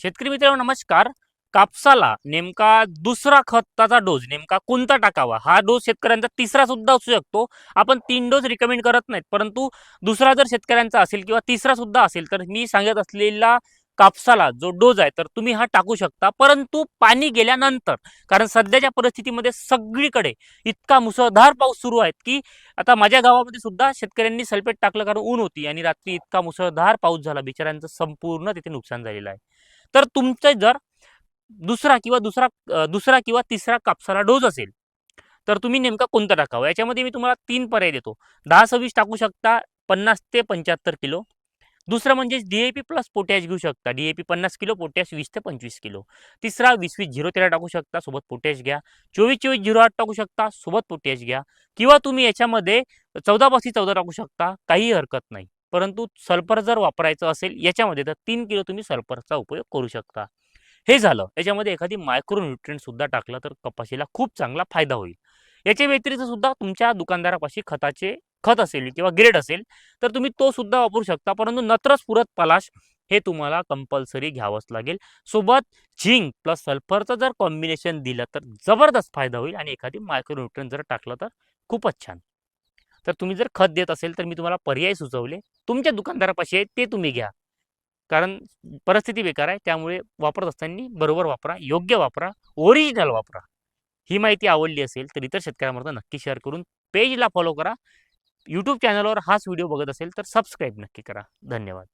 शेतकरी मित्रांनो नमस्कार. कापसाला नेमका दुसरा खताचा डोस नेमका कोणता टाकावा? हा डोस शेतकऱ्यांचा तिसरा सुद्धा असू शकतो. आपण तीन डोस रिकमेंड करत नाहीत परंतु दुसरा जर शेतकऱ्यांचा असेल किंवा तिसरा सुद्धा असेल तर मी सांगत असलेला कापसाला जो डोस आहे तर तुम्ही हा टाकू शकता. परंतु पाणी गेल्यानंतर कारण सध्याच्या परिस्थितीमध्ये सगळीकडे इतका मुसळधार पाऊस सुरू आहे की आता माझ्या गावामध्ये सुद्धा शेतकऱ्यांनी सल्फेट टाकलं कारण ऊन होती आणि रात्री इतका मुसळधार पाऊस झाला. बिचाऱ्यांचं संपूर्ण तिथे नुकसान झालेलं आहे. तर तुमचं जर दुसरा किंवा दुसरा दुसरा किंवा तिसरा कापसाला डोस असेल तर तुम्ही नेमका कोणता टाकावा? याच्यामध्ये मी तुम्हाला तीन पर्याय देतो. दहा सव्वीस टाकू शकता पन्नास ते पंच्याहत्तर किलो. दुसरं म्हणजे डीएपी प्लस पोटॅश घेऊ शकता. डीएपी पन्नास किलो पोटॅश वीस ते पंचवीस किलो. तिसरा वीस वीस झिरो तेरा टाकू शकता सोबत पोटॅश घ्या. चोवीस चोवीस झिरो आठ टाकू शकता सोबत पोटॅश घ्या. किंवा तुम्ही याच्यामध्ये चौदा पासी चौदा टाकू शकता काही हरकत नाही. परंतु सल्फर जर वापरायचं असेल याच्यामध्ये तर तीन किलो तुम्ही सल्फरचा उपयोग करू शकता. हे झालं. याच्यामध्ये एखादी मायक्रो सुद्धा टाकलं तर कपाशीला खूप चांगला फायदा होईल. याच्या व्यतिरिक्त सुद्धा तुमच्या दुकानदारापाशी खताचे खत असेल किंवा ग्रेड असेल तर तुम्ही तो सुद्धा वापरू शकता. परंतु नत्रस पुरत पलाश हे तुम्हाला कंपल्सरी घ्यावंच लागेल. सोबत झिंक प्लस सल्फरचं जर कॉम्बिनेशन दिलं तर जबरदस्त फायदा होईल आणि एखादी मायक्रो जर टाकलं तर खूपच छान. तर तुम्ही जर खत देत असेल तर मी तुम्हाला पर्याय सुचवले. तुमच्या दुकानदारापाशी आहे ते तुम्ही घ्या. कारण परिस्थिती बेकार आहे त्यामुळे वापरत असताना बरोबर वापरा योग्य वापरा ओरिजिनल वापरा. ही माहिती आवडली असेल तर इतर शेतकऱ्यांबरोबर नक्की शेअर करून पेजला फॉलो करा. यूट्यूब चॅनलवर हाच व्हिडिओ बघत असेल तर सबस्क्राईब नक्की करा. धन्यवाद.